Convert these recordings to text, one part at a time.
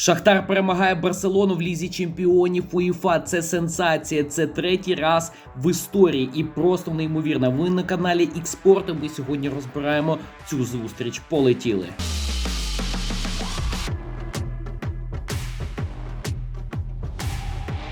Шахтар перемагає Барселону в лізі чемпіонів УЄФА. Це сенсація. Це третій раз в історії і просто неймовірно. Ви на каналі ікспорту. Ми сьогодні розбираємо цю зустріч. Полетіли.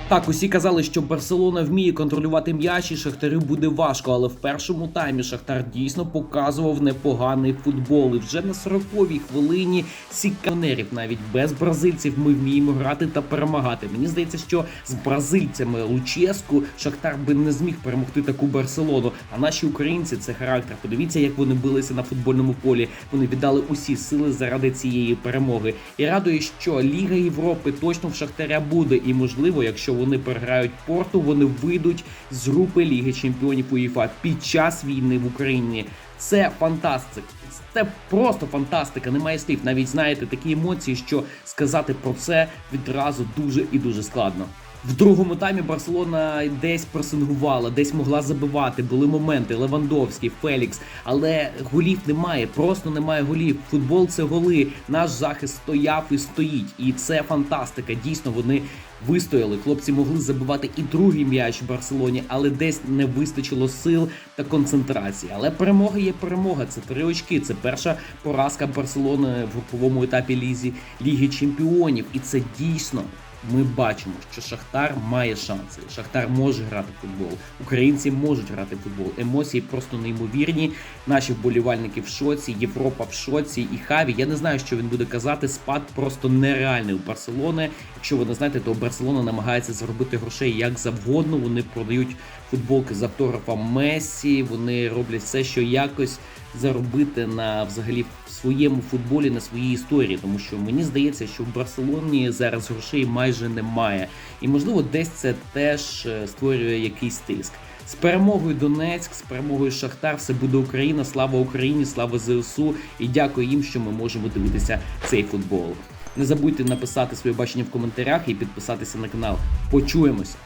Так, усі казали, що Барселона вміє контролювати м'яч і Шахтарю буде важко, але в першому таймі Шахтар дійсно показував непоганий футбол. І вже на 40-й хвилині сіканерів навіть без бразильців ми вміємо грати та перемагати. Мені здається, що з бразильцями Луческу Шахтар би не зміг перемогти таку Барселону. А наші українці це характер. Подивіться, як вони билися на футбольному полі. Вони віддали усі сили заради цієї перемоги. І радує, що Ліга Європи точно в Шахтаря буде. І можливо, якщо вони програють порту, вони вийдуть з групи Ліги Чемпіонів УЄФА під час війни в Україні. Це фантастика. Це просто фантастика. Немає слів. Навіть знаєте такі емоції, що сказати про це відразу дуже і дуже складно. В другому таймі Барселона десь пресингувала, десь могла забивати. Були моменти Левандовський, Фелікс, але голів немає, просто немає голів. Футбол це голи. Наш захист стояв і стоїть, і це фантастика. Дійсно, вони вистояли. Хлопці могли забивати і другий м'яч в Барселоні, але десь не вистачило сил та концентрації. Але перемога є перемога. Це три очки. Це перша поразка Барселони в груповому етапі лізі Ліги Чемпіонів, і це дійсно. Ми бачимо, що Шахтар має шанси. Шахтар може грати в футбол. Українці можуть грати в футбол. Емоції просто неймовірні. Наші вболівальники в шоці, Європа в шоці і Хаві. Я не знаю, що він буде казати. Спад просто нереальний у Барселони. Якщо ви не знаєте, то Барселона намагається заробити грошей як завгодно. Вони продають футболки з автографом Мессі. Вони роблять все, що якось заробити на взагалі в своєму футболі, на своїй історії, тому що мені здається, що в Барселоні зараз грошей майже немає, і можливо, десь це теж е, створює якийсь тиск. З перемогою Донецьк, з перемогою Шахтар, все буде Україна. Слава Україні, слава ЗСУ і дякую їм, що ми можемо дивитися цей футбол. Не забудьте написати своє бачення в коментарях і підписатися на канал. Почуємось!